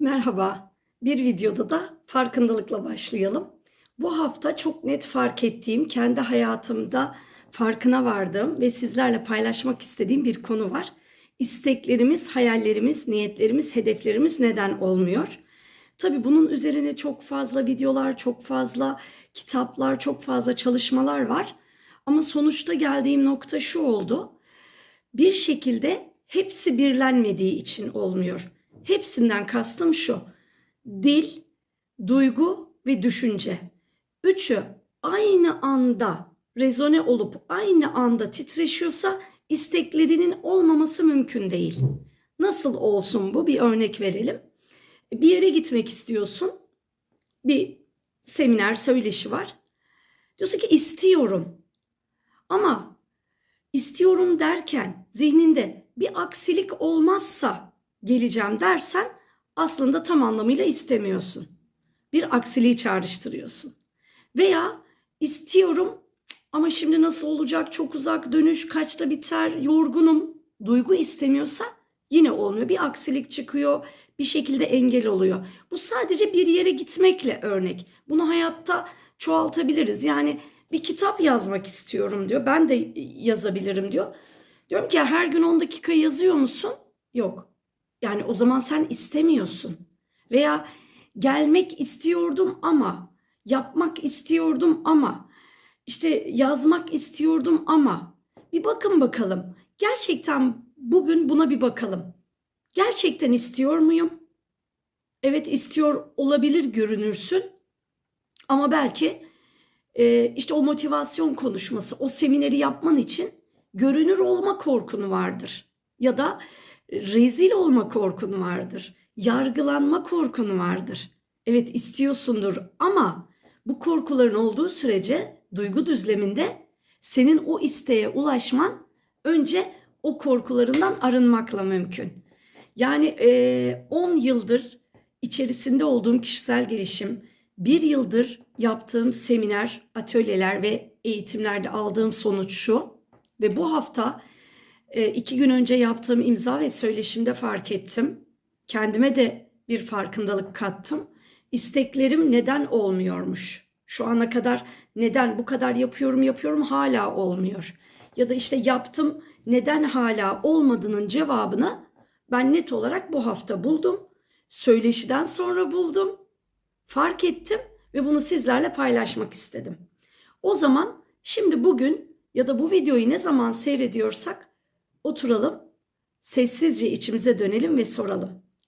Merhaba. Bir videoda da farkındalıkla başlayalım. Bu hafta çok net fark ettiğim, kendi hayatımda farkına vardığım ve sizlerle paylaşmak istediğim bir konu var. İsteklerimiz, hayallerimiz, niyetlerimiz, hedeflerimiz neden olmuyor? Tabii bunun üzerine çok fazla videolar, çok fazla kitaplar, çok fazla çalışmalar var. Ama sonuçta geldiğim nokta şu oldu. Bir şekilde hepsi birlenmediği için olmuyor. Hepsinden kastım şu. Dil, duygu ve düşünce. Üçü aynı anda rezone olup aynı anda titreşiyorsa isteklerinin olmaması mümkün değil. Nasıl olsun bu? Bir örnek verelim. Bir yere gitmek istiyorsun. Bir seminer, söyleşi var. Diyorsun ki istiyorum. Ama istiyorum derken zihninde bir aksilik olmazsa geleceğim dersen aslında tam anlamıyla istemiyorsun. Bir aksiliği çağrıştırıyorsun. Veya istiyorum ama şimdi nasıl olacak çok uzak dönüş kaçta biter yorgunum duygu istemiyorsa yine olmuyor. Bir aksilik çıkıyor bir şekilde engel oluyor. Bu sadece bir yere gitmekle örnek. Bunu hayatta çoğaltabiliriz. Yani bir kitap yazmak istiyorum diyor. Ben de yazabilirim diyor. Diyorum ki her gün 10 dakika yazıyor musun? Yok. Yani o zaman sen istemiyorsun. Veya gelmek istiyordum ama, yapmak istiyordum ama, işte yazmak istiyordum ama. Bir bakın bakalım. Gerçekten bugün buna bir bakalım. Gerçekten istiyor muyum? Evet istiyor olabilir görünürsün. Ama belki e, işte o motivasyon konuşması, o semineri yapman için görünür olma korkun vardır. Ya da rezil olma korkun vardır. Yargılanma korkun vardır. Evet istiyorsundur ama bu korkuların olduğu sürece duygu düzleminde senin o isteğe ulaşman önce o korkularından arınmakla mümkün. Yani 10 e, yıldır içerisinde olduğum kişisel gelişim, bir yıldır yaptığım seminer, atölyeler ve eğitimlerde aldığım sonuç şu ve bu hafta iki gün önce yaptığım imza ve söyleşimde fark ettim. Kendime de bir farkındalık kattım. İsteklerim neden olmuyormuş? Şu ana kadar neden bu kadar yapıyorum yapıyorum hala olmuyor? Ya da işte yaptım neden hala olmadığının cevabını ben net olarak bu hafta buldum. Söyleşiden sonra buldum. Fark ettim ve bunu sizlerle paylaşmak istedim. O zaman şimdi bugün ya da bu videoyu ne zaman seyrediyorsak oturalım, sessizce içimize dönelim ve soralım.